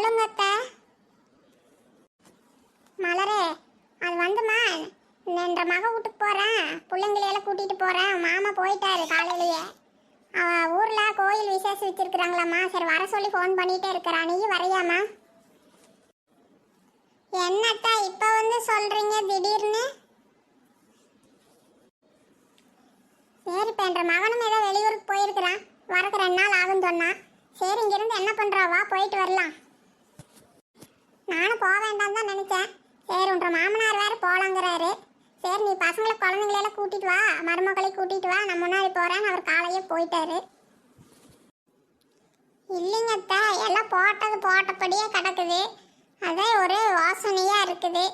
சொல்லுங்க அத்தை. மலரே அது வந்துமா? என்ற மக வீட்டுக்கு போகிறேன் பிள்ளைங்களையெல்லாம் கூட்டிகிட்டு போகிறேன் மாமா போயிட்டாரு காலையிலேயே. ஊரில் கோயில் விசேஷம் வச்சிருக்கிறாங்களாம்மா. சரி வர சொல்லி ஃபோன் பண்ணிகிட்டே இருக்கிறா. நீ வரையாம்மா என்னத்தா இப்போ வந்து சொல்கிறீங்க திடீர்னு? சரி இப்போ என்ற மகனும் ஏதோ வெளியூருக்கு போயிருக்கிறான். வரக்கு ரெண்டு நாள் ஆகும்னு சொன்னான் சரி இங்கிருந்து என்ன பண்ணுறாவா போயிட்டு வரலாம். நானும் போக வேண்டாம் தான் நினைச்சேன். சரி உன்ற மாமனார் வேற போலாங்கிறாரு. சரி நீ பசங்களை குழந்தைங்களெல்லாம் கூட்டிட்டு வா மருமகளை கூட்டிட்டு வா. நான் முன்னாடி போறேன்னு அவர் காலையே போயிட்டாரு. இல்லைங்க எல்லாம் போட்டது போட்டபடியே கிடக்குது. அதே ஒரே வாசனையாக இருக்குது.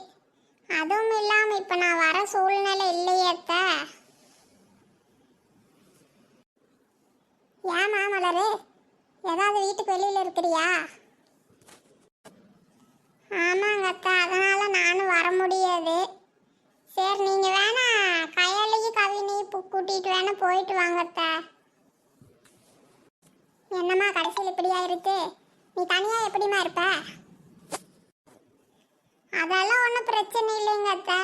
அதுவும் இல்லாமல் இப்போ நான் வர சூழ்நிலை இல்லையே அத்தை. ஏன் மலரு ஏதாவது வீட்டுக்கு வெளியில் இருக்கிறியா? ஆமாங்க அக்கா அதனால் நானும் வர முடியாது. சரி நீங்கள் வேணா கையலையும் கவினி கூட்டிகிட்டு வேணா போயிட்டு வாங்க என்னம்மா கடைசியில் இப்படியா இருக்கு நீ தனியாக எப்படிம்மா இருப்ப? அதெல்லாம் ஒன்றும் பிரச்சனை இல்லைங்க அத்தா.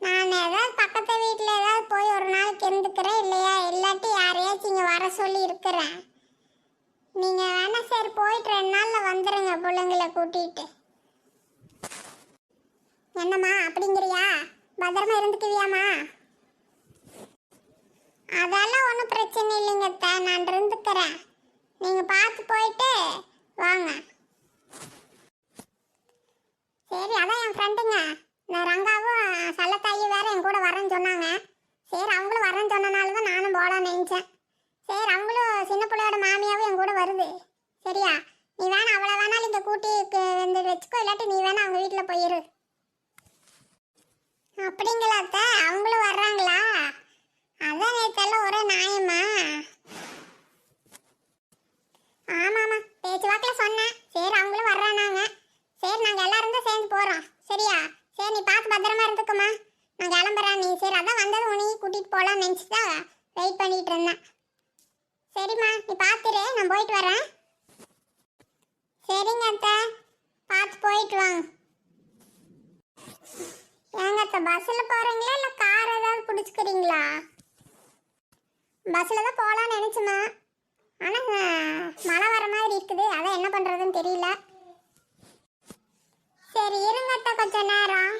நான் ஏதாவது பக்கத்து வீட்டில் ஏதாவது போய் ஒரு நாளைக்கு இருந்துக்கிறேன் இல்லையா? இல்லாட்டி யாரையாச்சும் இங்கே வர சொல்லி இருக்கிறேன். நீங்கள் வேணா சரி போயிட்டு ரெண்டு நாளில் வந்துடுங்க பிள்ளைங்கள கூட்டிகிட்டு என்னம்மா அப்படிங்கிறியா? பத்திரமா இருந்துக்குவியாம்மா? அதெல்லாம் ஒன்றும் பிரச்சனை இல்லைங்க அத்தை. நான் இருந்துக்கிறேன். நீங்கள் பார்த்து போயிட்டு வாங்க. சரி அதான் என் ஃப்ரெண்டுங்க நான் ரங்காவும் சல்லத்தாயும் வேற என் கூட வரேன்னு சொன்னாங்க. சரி அவங்களும் வரேன்னு சொன்னனால தான் நானும் போகலான்னு நினச்சேன். சரி அவங்களும் சின்ன பிள்ளையோட மாமியாவும் என் கூட வருது. சரியா? நீ வேணா அவ்வளோ வேணாலும் இங்கே கூட்டி வந்து வச்சுக்கோ. இல்லாட்டி நீ வேணா அவங்க வீட்டில் போயிரு. அப்படிங்களா அத்தை? அவங்களும் வர்றாங்களா? அதான் நேத்தெல்லாம் ஒரே நியாயமா? ஆமாம்மா பேச்சு வாக்கில் சொன்னேன். சரி அவங்களும் வர்றானாங்க. சரி நாங்கள் எல்லாரும் தான் சேர்ந்து போகிறோம் சரியா? சரி நீ பார்த்து பத்திரமா இருந்துக்குமா நான் கிளம்புறேன் நீ. சரி அதான் வந்தது உனையும் கூட்டிகிட்டு போகலான்னு நினச்சி தான் வெயிட் பண்ணிகிட்டு இருந்தேன். சரிம்மா நீ பார்த்துரு நான் போயிட்டு வரேன். சரிங்க அத்தை பார்த்து போயிட்டு வாங்க பஸ்ல போறீங்களா பஸ்ஸில் போகிறீங்களா இல்லை கார் ஏதாவது பிடிச்சிக்கிறீங்களா? பஸ்ஸில் தான் போகலான்னு நினச்சோமா ஆனால் மழை வர மாதிரி இருக்குது. அதான் என்ன பண்ணுறதுன்னு தெரியல. சரி இருங்க கொஞ்ச நேரம்.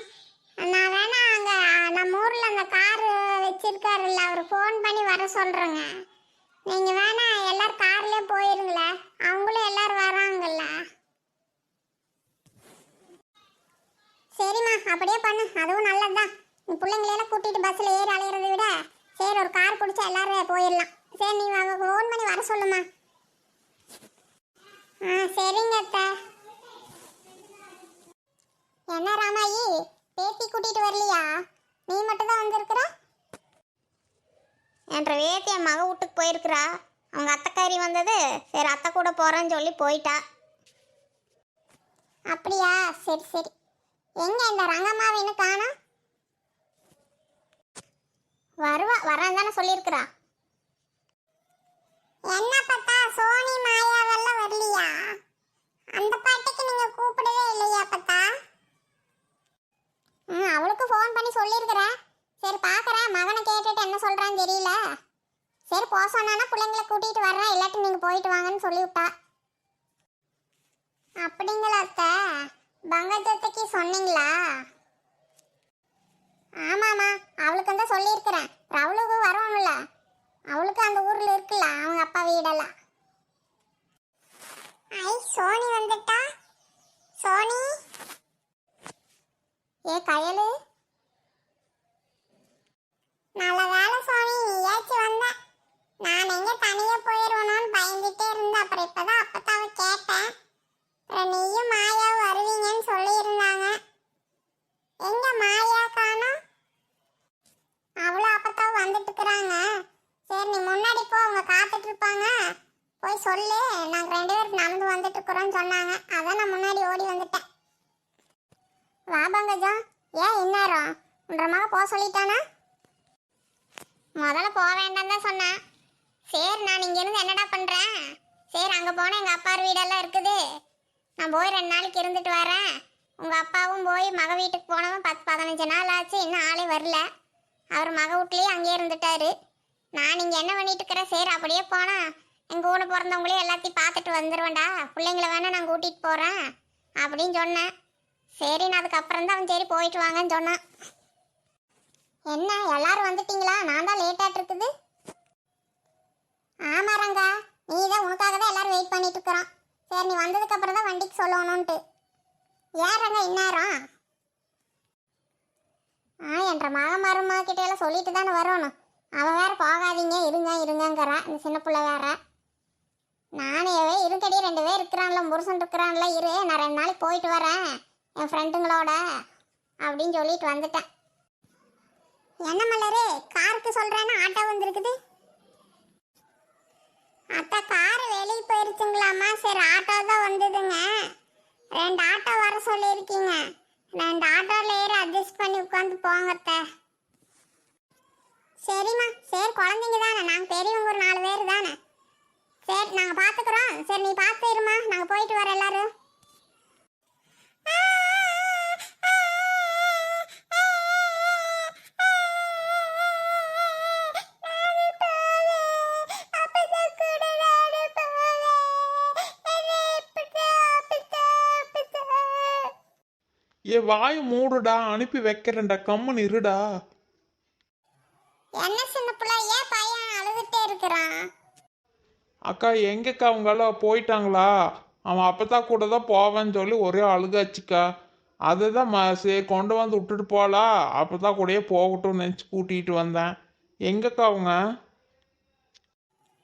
நான் வேணா அங்கே நம்ம ஊரில் அந்த கார் வச்சிருக்காருல்ல அவர் ஃபோன் பண்ணி வர சொல்கிறேங்க நீங்கள் வேணா எல்லாரும் கார்லயே போயிருங்களேன். அவங்களும் எல்லாரும் வராங்கல்ல. சரிம்மா அப்படியே பண்ணு. அதுவும் நல்லதுதான். நீ பிள்ளைங்களெல்லாம் கூட்டிட்டு பஸ்ஸில் ஏறி அலையிறதை விட சரி ஒரு கார் பிடிச்சா எல்லாரும் போயிடலாம். சரி நீ ஃபோன் பண்ணி வர சொல்லுமா ஆ சரிங்க அத்தை. என்ன ராமாயி பேத்தி கூட்டிட்டு வரலையா? நீ மட்டும் தான் வந்திருக்கிற? என்ற வேத்தி என் மக வீட்டுக்கு போயிருக்கிறா. அவங்க அத்தைக்காரி வந்தது. சரி அத்தை கூட போகிறேன்னு சொல்லி போயிட்டா. அப்படியா? சரி சரி. எங்க இந்த ரங்கம்மாவை இன்னும் காணோம்? வருவா வரேன் தானே சொல்லியிருக்கிறா. என்ன பார்த்தா சோனி மாயாவெல்லாம் வரலையா? அந்த பாட்டுக்கு நீங்க கூப்பிடவே இல்லையா பார்த்தா? ம் அவளுக்கு ஃபோன் பண்ணி சொல்லியிருக்கிறேன் சரி பார்க்குறேன். மகனை கேட்டுட்டு என்ன சொல்கிறான்னு தெரியல. சரி போக சொன்னானா பிள்ளைங்களை கூட்டிகிட்டு வர்றேன். இல்லாட்டி நீங்கள் போயிட்டு வாங்கன்னு சொல்லிவிட்டா. அப்படிங்களா அத்தை? பங்கஜத்துக்கு சொன்னீங்களா? ஆமாம்மா அவளுக்கு தான் சொல்லியிருக்கிறேன். அவளுக்கு வரணும்ல அவளுக்கு அந்த ஊரில் இருக்குல்ல அவங்க அப்பா வீடெல்லாம். ஐ சோனி வந்துட்டா? சோனி? ஏ கயலு? நல்ல வேலை சோனி நீயாச்சும் வந்த. நான் எங்க தனியா போயிருவனோன்னு பயந்துட்டே இருந்தேன் அப்புறம் இப்பதான் அப்பத்தாவை கேட்டேன். அப்புறம் நீயும் மாயாவும் வருவீங்கன்னு சொல்லியிருந்தாங்க எங்க மாயா காணோம் அவ்வளோ அப்பத்தாவும் வந்துட்டு இருக்கிறாங்க சரி நீ முன்னாடி போ அவங்க காத்துட்டு இருப்பாங்க போய் சொல்லு. நாங்கள் ரெண்டு பேரும் நடந்து வந்துட்டு இருக்கிறோம்னு சொன்னாங்க. அதான் நான் முன்னாடி ஓடி வந்துட்டேன். வா பங்கஜம் ஏன் இந்நேரம்? உன்ற மக போக சொல்லிட்டானா? முதல்ல போக வேண்டாம் தான் சொன்னேன். சரி நான் இங்கேருந்து என்னடா பண்ணுறேன் சரி அங்கே போனால் எங்கள் அப்பா வீடெல்லாம் இருக்குது. நான் போய் ரெண்டு நாளைக்கு இருந்துட்டு வரேன். உங்கள் அப்பாவும் போய் மக வீட்டுக்கு போனவன் பத்து பதினஞ்சு நாள் ஆச்சு. இன்னும் ஆளே வரல. அவர் மக வீட்லேயே அங்கேயே இருந்துட்டாரு. நான் இங்கே என்ன பண்ணிட்டு இருக்கிறேன்? சரி அப்படியே போனால் எங்கள் கூட பிறந்தவங்களையும் எல்லாத்தையும் பார்த்துட்டு வந்துடுவேன்டா பிள்ளைங்கள வேணால் நான் கூட்டிகிட்டு போகிறேன் அப்படின்னு சொன்னேன். சரி நான் அதுக்கப்புறம் தான் அவன் சரி போயிட்டு வாங்கன்னு சொன்னான். என்ன எல்லாரும் வந்துட்டீங்களா? நான் தான் லேட்டாட்டு இருக்குது. ஆமா ரங்கா நீ தான் உனக்காக தான் எல்லாரும் வெயிட் பண்ணிட்டு இருக்கிறோம். சரி நீ வந்ததுக்கு அப்புறம் தான் வண்டிக்கு சொல்லணும்ன்ட்டு. ஏன் ரங்கா இந்நேரம்? ஆ என்ற மக மருமா கிட்ட எல்லாம் சொல்லிட்டு தானே வரணும். அவன் வேற போகாதீங்க இருங்க இருங்கங்கிறான் இந்த சின்ன பிள்ளை வேற. நானே இருக்கடி ரெண்டு பேர் இருக்கிறான்ல புருஷன் இருக்கிறான்ல இரு நான் ரெண்டு நாளைக்கு போயிட்டு வரேன் என் ஃப்ரெண்டுங்களோட அப்படின்னு சொல்லிட்டு வந்துட்டேன். என்ன மலரு காருக்கு சொல்கிறேன்னு ஆட்டோ வந்திருக்குது. அத்தா கார் வெளியே போயிருச்சுங்களாம்மா. சரி ஆட்டோ தான் வந்ததுங்க. ரெண்டு ஆட்டோ வர சொல்லியிருக்கீங்க. ரெண்டு ஆட்டோவில் ஏறி அட்ஜஸ்ட் பண்ணி உட்காந்து போங்கத்த சரிம்மா சரி குழந்தைங்க தானே. நாங்கள் பெரியவங்க ஒரு நாலு பேர் தானே. சரி நாங்கள் பார்த்துக்குறோம் சரி நீ பார்த்து இருமா. நாங்கள் போயிட்டு வரோம் எல்லாரும். ஏ வாய் மூடுடா அனுப்பி வைக்கிறேன்டா. கம்முன்னு இருடா என்ன சின்ன பிள்ளை ஏன் பையன் அழுதுட்டே இருக்கிறான் அக்கா எங்கக்கா அவங்களாம் போயிட்டாங்களா? அவன் அப்பதான் கூட தான் போவேன்னு சொல்லி ஒரே அழுகாச்சுக்கா அதை தான் ம சரி கொண்டு வந்து விட்டுட்டு போகலாம் அப்பதான் கூடயே போகட்டும்னு நினச்சி கூட்டிகிட்டு வந்தேன். எங்கக்கா அவங்க?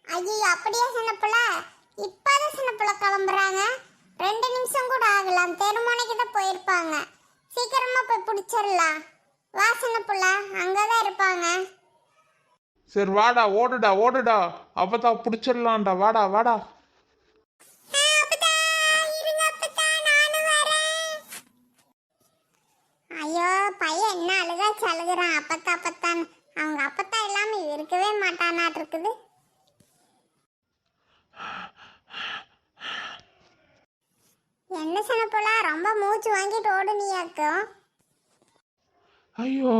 ஐயோ அப்படியே சின்ன பிள்ளை. இப்பதான் சின்ன கிளம்புறாங்க. ரெண்டு நிமிஷம் கூட ஆகலாம். தெருமுனைக்கு தான் போயிருப்பாங்க. சீக்கிரமா போய் பிடிச்சிடலாம். வா சின்ன பிள்ளை. அங்கதான் இருப்பாங்க. சரி வாடா ஓடுடா ஓடுடா. அப்பதான் பிடிச்சிடலாம்டா. வாடா வாடா. ஐயோ பையன் என்ன அழுகாச்சு அழுகுறான் அப்பத்தா அப்பத்தான் அவங்க அப்பத்தா இல்லாம இருக்கவே மாட்டானாட்டு இருக்குது என்ன ரொம்ப மூச்சு வாங்கிட்டு ஓடுனியாக்கும் ஐயோ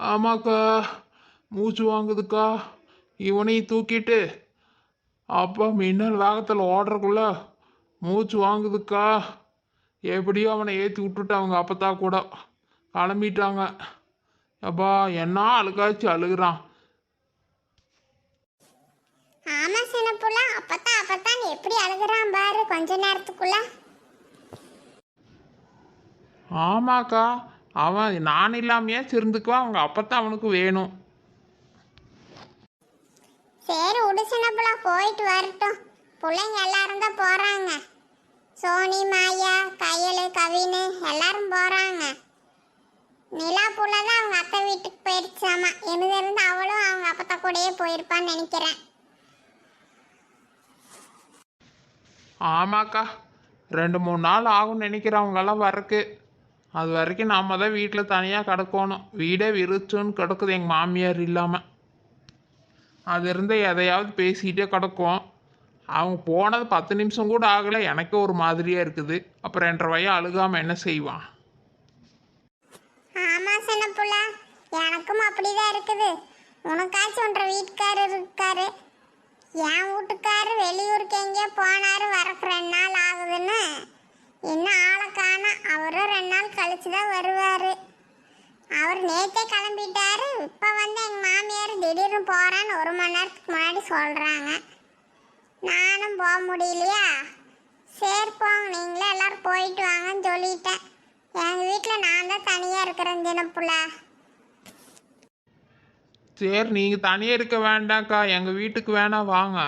ஆமாக்கா. மூச்சு வாங்குதுக்கா இவனையும் தூக்கிட்டு. அப்பா மின்னல் வேகத்தில் ஓடுறக்குள்ள மூச்சு வாங்குதுக்கா? எப்படியோ அவனை ஏற்றி விட்டுட்டு அவங்க அப்பத்தா கூட கிளம்பிட்டாங்க. அப்பா என்ன அழுகாச்சு அழுகுறான். ஆமா சின்ன புள்ள அப்பத்தான் அப்பத்தான் எப்படி அழுகுறான் பாரு கொஞ்ச நேரத்துக்குள்ள. ஆமாக்கா அவன் நான் இல்லாமையே சிரிந்துக்குவான் அவங்க அப்பத்தான் அவனுக்கு வேணும். சரி விடு போயிட்டு வரட்டும். பிள்ளைங்க எல்லாரும் தான் போகிறாங்க சோனி மாயா கையல் கவினு எல்லாரும் போகிறாங்க நிலா புள்ள தான் அவங்க அத்தை வீட்டுக்கு போயிடுச்சாமா இருந்து இருந்து அவளும் அவங்க அப்பத்தா கூடயே போயிருப்பான்னு நினைக்கிறேன். ஆமாக்கா ரெண்டு மூணு நாள் ஆகும்னு நினைக்கிறவங்கெல்லாம் வரக்கு அது வரைக்கும் நாம தான் வீட்டில் தனியாக கிடக்கணும். வீடே விரிச்சுன்னு கிடக்குது. எங்கள் மாமியார் இல்லாமல் அது இருந்து எதையாவது பேசிக்கிட்டே கிடக்கும் அவங்க போனது பத்து நிமிஷம் கூட ஆகலை. எனக்கு ஒரு மாதிரியாக இருக்குது. அப்புறம் என்ற வய அழுகாமல் என்ன செய்வான்? ஆமாம் சின்ன புள்ள. எனக்கும் அப்படிதான் இருக்குது. உனக்காச்சும் ஒன்ற வீட்டுக்காரர் இருக்காரு. என் வீட்டுக்காரர் வெளியூருக்கு எங்கேயோ போனாரு. வரக்கு ரெண்டு நாள் ஆகுதுன்னு. இன்னும் ஆளை காண அவரும் ரெண்டு நாள் கழிச்சு தான் வருவார். அவர் நேத்தே கிளம்பிட்டாரு இப்போ வந்து எங்கள் மாமியார் திடீர்னு போகிறான்னு ஒரு மணி நேரத்துக்கு முன்னாடி சொல்கிறாங்க நானும் போக முடியலையா? சரி போங்க நீங்களே எல்லாரும் போயிட்டு வாங்கன்னு சொல்லிட்டேன். எங்கள் வீட்டில் நான் தான் தனியாக இருக்கிறேன் தினப்புல சரி நீங்கள் தனியாக இருக்க வேண்டாம்க்கா. எங்கள் வீட்டுக்கு வேணா வாங்க.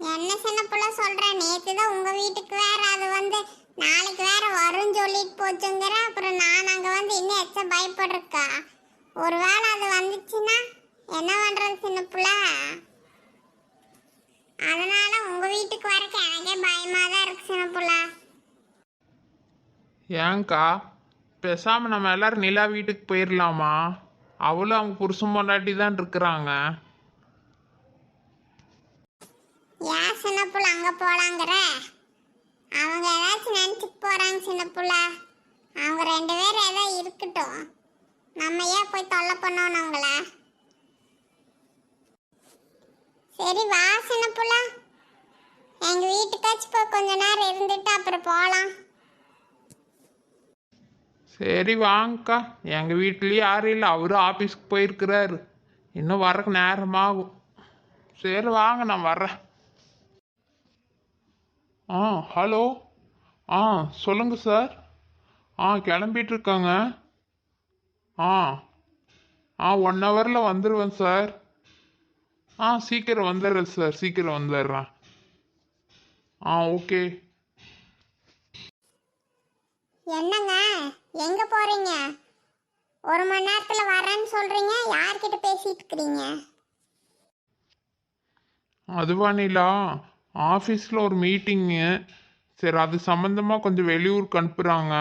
என்ன சின்ன புள்ள சொல்கிறேன் நேற்று தான் உங்கள் வீட்டுக்கு வேற. அது வந்து நாளைக்கு வேற வரும்னு சொல்லிட்டு போச்சுங்கிற. அப்புறம் நான் அங்கே வந்து இன்னும் எச்ச பயப்படுறக்கா ஒருவேளை அது வந்துச்சுன்னா என்ன பண்ணுறது சின்ன புள்ள? அதனால உங்கள் வீட்டுக்கு வரக்கு எனக்கே பயமாக தான் இருக்கு சின்ன புள்ள. ஏங்க்கா பேசாமல் நம்ம எல்லாரும் நிலா வீட்டுக்கு போயிடலாமா அவளும் அவங்க புருஷன் பொண்டாட்டி தான் இருக்கிறாங்க. ஏன் சின்ன புள்ள அங்க போலாங்கிற? அவங்க ஏதாச்சும் நினச்சி போகிறாங்க சின்ன புள்ள. அவங்க ரெண்டு பேரும் ஏதோ இருக்கட்டும். நம்ம ஏன் போய் தொல்லை பண்ணணும் அவங்கள? சரி வா சின்ன புள்ள. எங்கள் வீட்டுக்காச்சும் போய் கொஞ்ச நேரம் இருந்துட்டு அப்புறம் போகலாம் சரி வாங்கக்கா. எங்கள் வீட்லேயும் யாரும் இல்லை. அவரும் ஆஃபீஸ்க்கு போயிருக்கிறாரு. இன்னும் வரக்கு நேரமாகும். சரி வாங்க நான் வர்றேன். ஆ ஹலோ. ஆ சொல்லுங்கள் சார். ஆ கிளம்பிட்டு இருக்காங்க ஆ ஆ ஒன் ஹவரில் வந்துடுவேன் சார். ஆ சீக்கிரம் வந்துடுறேன் சார். சீக்கிரம் வந்துடுறேன். Ah okay. என்னங்க? எங்க போறீங்க? ஒரு மணி நேரத்துல வரேன்னு சொல்றீங்க. யார்கிட்ட பேசிட்டு இருக்கிறீங்க? அதுவா நிலா? ஆஃபீஸில் ஒரு மீட்டிங்கு. சரி அது சம்மந்தமாக கொஞ்சம் வெளியூருக்கு அனுப்புகிறாங்க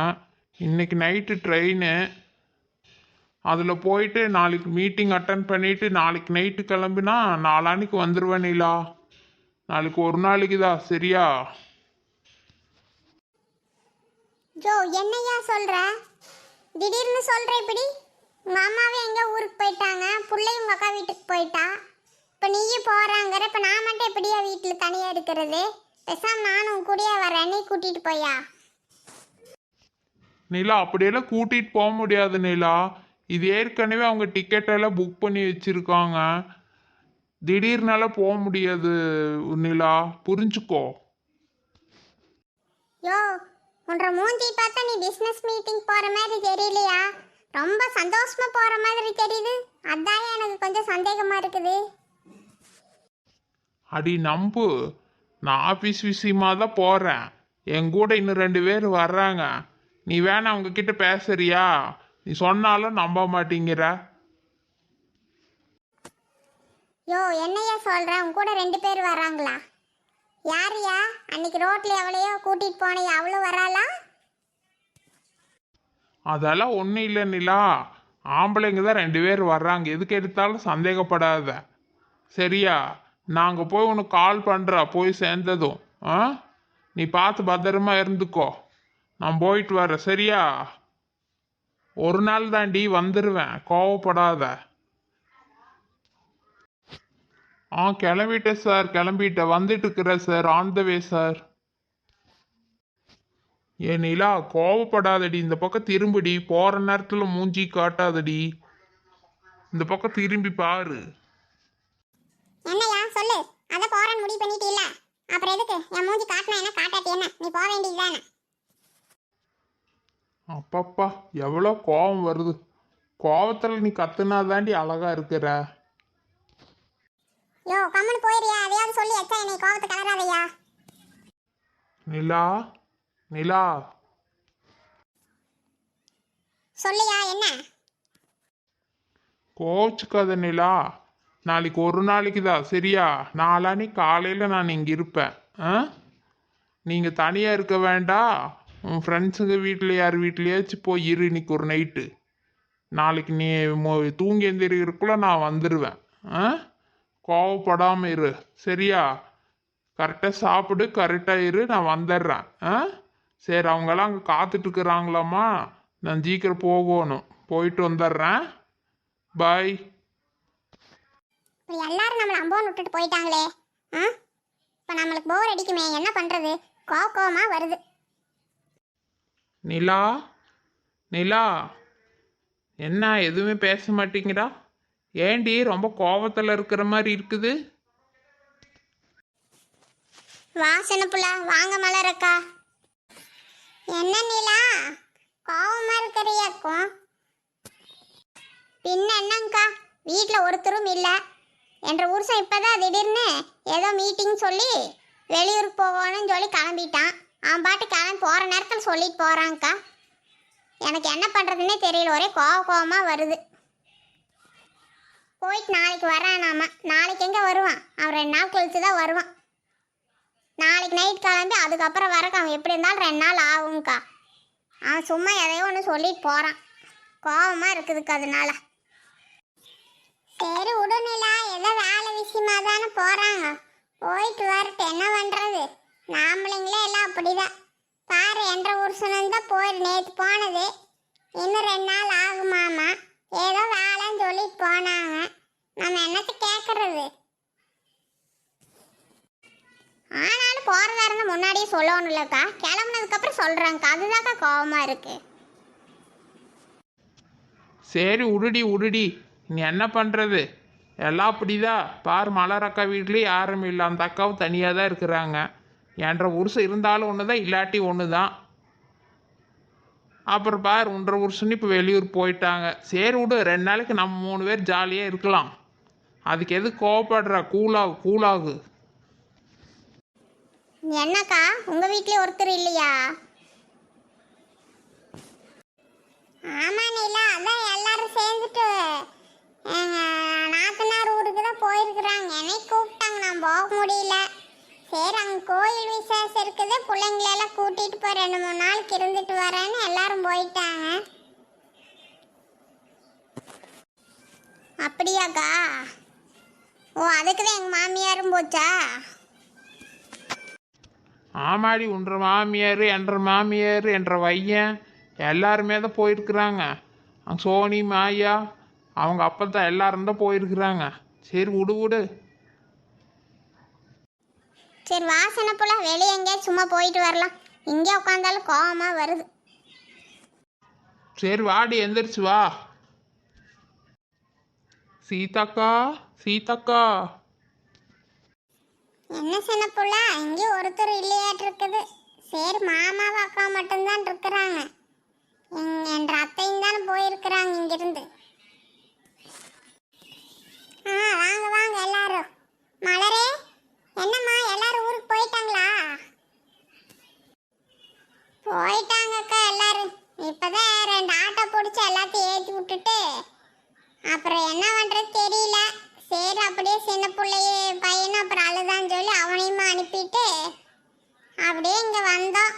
இன்னைக்கு நைட்டு ட்ரெயினு. அதில் போயிட்டு நாளைக்கு மீட்டிங் அட்டன் பண்ணிவிட்டு நாளைக்கு நைட்டு கிளம்பினா நாளான்னைக்கு வந்துடுவேன் நாளைக்கு ஒரு நாளைக்கு தான் சரியா? ஜோ என்னையா சொல்ற? திடீர்னு சொல்ற இப்படி? மாமாவே அம்மாவே எங்க ஊருக்கு போயிட்டாங்க? புள்ளையும் உங்க அக்கா வீட்டுக்கு போயிட்டா? இப்ப நீயும் போறாங்கிற இப்ப நான் மட்டும் எப்படியா வீட்டுல தனியா இருக்கிறது? பேசாம நானும் கூடயே வரேன். நீ கூட்டிட்டு போயா நிலா அப்படியெல்லாம் கூட்டிகிட்டு போக முடியாது நிலா. இது ஏற்கனவே அவங்க டிக்கெட் எல்லாம் புக் பண்ணி வச்சுருக்காங்க. திடீர்னால போக முடியாது நிலா. புரிஞ்சுக்கோ. யோ உன்ற மூஞ்சி பார்த்தா நீ பிசினஸ் மீட்டிங் போற மாதிரி தெரியலையா? ரொம்ப சந்தோஷமா போற மாதிரி தெரியுது. அதான் எனக்கு கொஞ்சம் சந்தேகமா இருக்குது. அடி நம்பு. நான் ஆஃபீஸ் விஷயமா தான் போகிறேன் என் கூட இன்னும் ரெண்டு பேர் வர்றாங்க. நீ வேணா அவங்க கிட்ட பேசுறியா? நீ சொன்னாலும் நம்ப மாட்டேங்கிற. யோ என்னையா சொல்ற? உன் கூட ரெண்டு பேர் வராங்களா யாருயா அன்னைக்கு ரோட்ல எவளையோ கூட்டிட்டு போனையா? அவளும் வராளா? அதெல்லாம் ஒன்றும் இல்லை நிலா. ஆம்பளைங்க தான் ரெண்டு பேர் வர்றாங்க. எதுக்கு எடுத்தாலும் சந்தேகப்படாத. சரியா? நாங்கள் போய் உனக்கு கால் பண்ணுறா போய் சேர்ந்ததும். ஆ? நீ பார்த்து பத்திரமா இருந்துக்கோ. நான் போயிட்டு வரேன் சரியா? ஒரு நாள் தாண்டி வந்துடுவேன் கோவப்படாத. ஆ கிளம்பிட்டேன் சார் கிளம்பிட்டேன். வந்துட்டு இருக்கிறேன் sir on the way sir ஏ நிலா கோவப்படாதடி. இந்த பக்கம் திரும்புடி. போகிற நேரத்தில் மூஞ்சி காட்டாதடி. இந்த பக்கம் திரும்பி பாரு. என்னையா சொல்லு. அத போறேன்னு முடிவு பண்ணிட்டீல்ல? அப்புறம் எதுக்கு? என் மூஞ்சி காட்டினா என்ன? காட்டாட்டி என்ன? நீ போக வேண்டியதுதானே? அப்பப்பா எவ்வளோ கோவம் வருது. கோவத்தில் நீ கத்துனா தாண்டி அழகா இருக்கிற. யோ கம்முன்னு போயிரியா அதையாவது சொல்லி எச்சா என்னை கோவத்தை கலராதையா நிலா நிலா. சொல்லியா என்ன? கோச்சுக்காத நிலா. நாளைக்கு ஒரு நாளைக்கு தான். சரியா? நாளானி காலையில் நான் இங்கே இருப்பேன். ஆ? நீங்கள் தனியாக இருக்க வேண்டாம் உன் ஃப்ரெண்ட்ஸுங்க வீட்டில் யார் வீட்லையாச்சும் போய் இரு இன்னைக்கு ஒரு நைட்டு நாளைக்கு நீ மோ தூங்கி எந்திரிக்கிறதுக்குள்ளே நான் வந்துடுவேன் ஆ? கோவப்படாமல் இரு. சரியா? கரெக்டாக சாப்பிடு கரெக்டாக இரு நான் வந்துடுறேன். ஆ? சரி அவங்கெல்லாம் அங்கே காத்துட்ருக்குறாங்களாம்மா நான் சீக்கிரம் போகணும். போயிட்டு வந்துடுறேன். பாய் இப்படி எல்லாரும் நம்மளை அம்போன்னு விட்டுட்டு போயிட்டாங்களே ஆ? இப்போ நம்மளுக்கு போர் அடிக்குமே என்ன பண்றது? கோவ கோவமா வருது. நிலா நிலா என்ன எதுவுமே பேச மாட்டேங்கிறா ஏண்டி ரொம்ப கோவத்தில் இருக்கிற மாதிரி இருக்குது? வா சின்ன புள்ள வாங்க மலரக்கா. என்ன நிலா கோவமா இருக்கிறியாக்கும் பின்ன என்னங்கக்கா வீட்டில் ஒருத்தரும் இல்லை. என்ற புருஷன் இப்போதான் திடீர்னு ஏதோ மீட்டிங் சொல்லி வெளியூருக்கு போகணும்னு சொல்லி கிளம்பிட்டான். அவன் பாட்டு கிளம்பி போகிற நேரத்தில் சொல்லிட்டு போகிறான்க்கா எனக்கு என்ன பண்ணுறதுன்னே தெரியல. ஒரே கோவ கோவமாக வருது. போயிட்டு நாளைக்கு வரான் நாம. நாளைக்கு எங்கே வருவான்? அவன் ரெண்டு நாள் கழிச்சு தான் வருவான். நாளைக்கு நைட் கிளம்பி அதுக்கப்புறம் வரக்கு அவன் எப்படி இருந்தாலும் ரெண்டு நாள் ஆகும்க்கா. அவன் சும்மா எதையோ ஒன்று சொல்லிட்டு போகிறான் கோபமாக இருக்குதுக்கு அதனால. சரி உடனிலா ஏதோ வேலை விஷயமா தானே போகிறாங்க போயிட்டு வரட்டு என்ன பண்றது? நாமளுங்களே எல்லாம் அப்படிதான். பாரு என்ற புருஷனும் தான் போயிரு நேற்று போனது. இன்னும் ரெண்டு நாள் ஆகுமாமா? ஏதோ வேலைன்னு சொல்லிட்டு போனாங்க. நம்ம என்னத்தை கேட்கறது ஆனாலும் போகிறதா இருந்தால் முன்னாடியே சொல்லணும்லக்கா. கிளம்புனதுக்கப்புறம் அப்புறம் சொல்றாங்கக்கா அதுதான்க்கா கோபமாக இருக்குது சரி உடுடி உடுடி. நீ என்ன பண்ணுறது எல்லாம் அப்படிதான் பார் மலர் அக்கா வீட்லேயும் யாரும் இல்லை. அந்த அக்காவும் தனியாக தான் இருக்கிறாங்க. என்ற உருசு இருந்தாலும் ஒன்று தான் இல்லாட்டி ஒன்று தான் அப்புறம் பார் ஒன்றரை வருஷம் இப்போ வெளியூர் போயிட்டாங்க. சரி விடு ரெண்டு நாளைக்கு நம்ம மூணு பேர் ஜாலியாக இருக்கலாம். அதுக்கு எது கோவப்படுற? கூலாகு. கூலாகு என்னக்கா? உங்கள் வீட்லயே ஒருத்தர் இல்லையா? ஆமா நீலா. அதான் எல்லாரும் சேர்ந்துட்டு. நாத்தனார் ஊருக்கு தான் போயிருக்கிறாங்க. என்னை கூப்பிட்டாங்க. நான் போக முடியல. சரி அங்கே கோயில் விசேஷம் இருக்குது. பிள்ளைங்களெல்லாம் கூட்டிகிட்டு போய் ரெண்டு மூணு நாளைக்கு இருந்துட்டு வரேன்னு எல்லாரும் போயிட்டாங்க. அப்படியாக்கா? ஓ அதுக்கு தான் எங்கள் மாமியாரும் போச்சா? ஆமாடி உன்ற மாமியார் என்ற மாமியார் என்ற வையன் எல்லாருமே தான் போயிருக்கிறாங்க. சோனி மாயா அவங்க அப்பா தான் எல்லாரும் தான் போயிருக்கிறாங்க. சரி விடு விடு. சரி வாசனை போல வெளியே எங்கேயாச்சும் சும்மா போயிட்டு வரலாம். இங்கே உட்காந்தாலும் கோவமா வருது. சரி வாடி எந்திரிச்சு வா. சீதாக்கா சீதாக்கா. என்ன சின்ன புள்ள? இங்கே ஒருத்தர் இல்லையாட்டு இருக்குது. சரி மாமாவும் அக்கா மட்டும்தான் இருக்கிறாங்க. என்ற அத்தையும் தானே போயிருக்கிறாங்க இங்கிருந்து. ஆ வாங்க வாங்க எல்லாரும். மலரே என்னம்மா எல்லாரும் ஊருக்கு போயிட்டாங்களா? போயிட்டாங்கக்கா எல்லாரும். இப்போதான் ரெண்டு ஆட்டோ பிடிச்சி எல்லாத்தையும் ஏற்றி விட்டுட்டு அப்புறம் என்ன பண்றது தெரியல. சரி அப்படியே சின்ன பிள்ளைய பையனும் அப்புறம் அழுதான்னு சொல்லி அவனையுமா அனுப்பிட்டு அப்படியே இங்க வந்தோம்.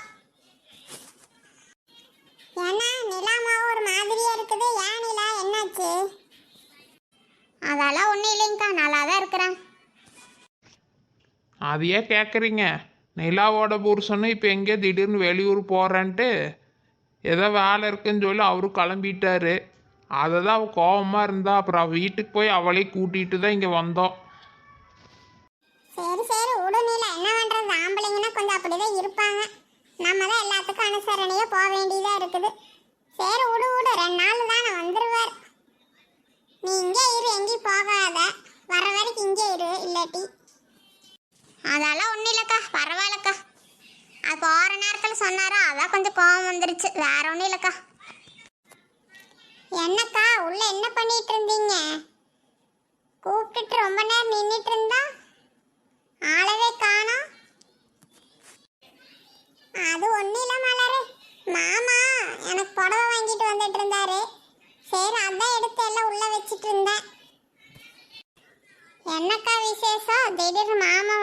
ஏன்னா நிலாமாவும் ஒரு மாதிரியா இருக்குது ஏன் நிலா என்னாச்சு அதெல்லாம் ஒன்றும் இல்லைங்கக்கா நல்லா தான் இருக்கிறேன். அது ஏன் கேட்குறீங்க நிலாவோட புருஷனும் இப்போ எங்கேயோ திடீர்னு வெளியூர் போகிறேன்ட்டு ஏதோ வேலை இருக்குன்னு சொல்லி அவரு கிளம்பிட்டாரு. அதை தான் அவள் கோபமாக இருந்தா. அப்புறம் அவ வீட்டுக்கு போய் அவளே கூட்டிகிட்டு தான் இங்கே வந்தோம். சரி சரி நிலா. என்ன பண்றது? ஆம்பளைங்கன்னா கொஞ்சம் அப்படிதான் இருப்பாங்க. நம்ம தான் எல்லாத்துக்கும் அனுசரணையா போக வேண்டியதா இருக்குது. சரி விடு விடு. ரெண்டு நாள் தானே வந்துருவார். நீ இங்கே இரு எங்கேயும் போகாத. வர வரைக்கும் இங்கே இரு இல்லாட்டி. அதெல்லாம் ஒன்றும் இல்லைக்கா பரவாயில்லக்கா. அது போகிற நேரத்தில் சொன்னாரா அதான் கொஞ்சம் கோவம் வந்துருச்சு. வேற ஒன்றும் இல்லைக்கா. என்னக்கா உள்ள என்ன பண்ணிட்டு இருந்தீங்க? கூப்பிட்டுட்டு ரொம்ப நேரம் நின்றுட்டு இருந்தா? ஆளவே காணோம். அது ஒன்றும் இல்லை மலரு. மாமா எனக்கு புடவை வாங்கிட்டு வந்துட்டு இருந்தாரு. சரி அதான் எடுத்து எல்லாம் உள்ள வச்சிட்டு இருந்தேன். என்னக்கா விசேஷம்? திடீர்னு மாமா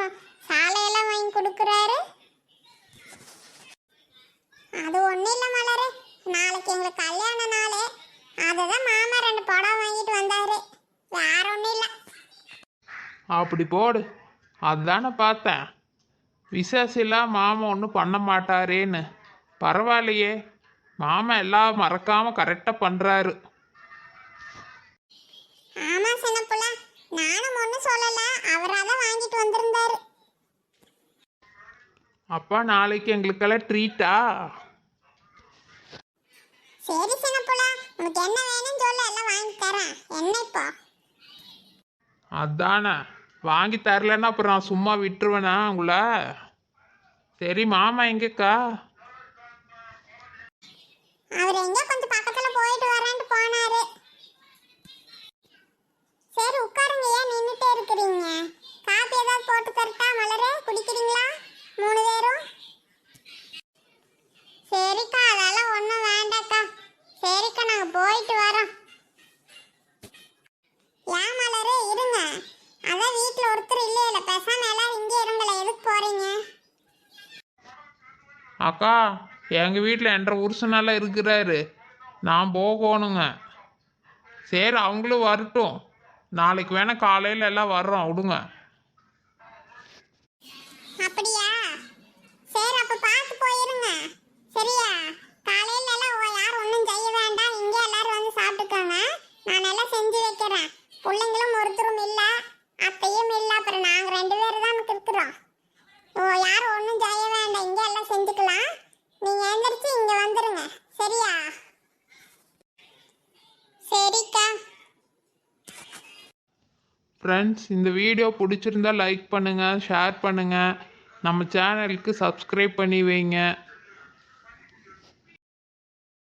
சாலையெல்லாம் வாங்கி கொடுக்குறாரு. அது ஒன்றும் இல்லை மலரு. நாளைக்கு எங்களுக்கு கல்யாண நாள். அதுதான் மாமா ரெண்டு படம் வாங்கிட்டு வந்தாரு. வேற ஒன்றும் இல்லை. அப்படி போடு. அதுதானே பார்த்தேன். விசேஷம் மாமா ஒன்றும் பண்ண மாட்டாரேன்னு. பரவாயில்லையே. மாமா எல்லாம் மறக்காமல் கரெக்டாக பண்ணுறாரு நானும் ஒன்றும் சொல்லல. அவராக தான் வாங்கிட்டு வந்திருந்தாரு. அப்பா நாளைக்கு எங்களுக்கெல்லாம் ட்ரீட்டா சரி சின்னப்புல உனக்கு என்ன வேணும்னு சொல்ல எல்லாம் வாங்கி தரேன். என்ன இப்போ? அதானே. வாங்கி தரலன்னா அப்புறம் நான் சும்மா விட்டுருவேனா உங்களை? சரி மாமா எங்கக்கா? அவர் எங்க கொஞ்சம் பக்கத்துல போயிட்டு வரேன்ட்டு போனாரு. சரி உட்காருங்க. ஏன் நின்றுட்டே இருக்கிறீங்க? காப்பி ஏதாவது போட்டு தரட்டா? மலரே குடிக்கிறீங்களா? மூணு பேரும்? சரிக்கா அதெல்லாம் ஒன்றும் வேண்டாக்கா. சரிக்கா நாங்கள் போயிட்டு வரோம். ஏன் மலரே இருங்க. அதான் வீட்டில் ஒருத்தர் இல்லையில பேசாமல் எல்லாரும் இங்கே இருங்களே எதுக்கு போகிறீங்க அக்கா எங்கள் வீட்டில் என்ற புருஷனெல்லாம் இருக்கிறாரு. நான் போகணுங்க. சரி அவங்களும் வரட்டும். நாளைக்கு வேணா காலையில எல்லாம் வர்றோம் விடுங்க. அப்படியா? சரி அப்ப பார்த்து போயிருங்க. சரியா? காலையில எல்லாம் யாரும் ஒன்றும் செய்ய வேண்டாம். இங்கே எல்லாரும் வந்து சாப்பிட்டுக்கோங்க. நான் எல்லாம் செஞ்சு வைக்கிறேன். பிள்ளைங்களும் ஒருத்தரும் இல்ல அத்தையும் இல்ல. அப்புறம் நாங்க ரெண்டு பேரும் தான் இருக்கிறோம் ஓ யாரும் ஒன்றும் செய்ய வேண்டாம். இங்கே எல்லாம் செஞ்சுக்கலாம். நீங்க எந்திரிச்சு இங்க வந்துருங்க. சரியா? சரிக்கா. ஃப்ரெண்ட்ஸ் இந்த வீடியோ பிடிச்சிருந்தா லைக் பண்ணுங்கள் ஷேர் பண்ணுங்கள் நம்ம சேனலுக்கு சப்ஸ்கிரைப் பண்ணி வைங்க.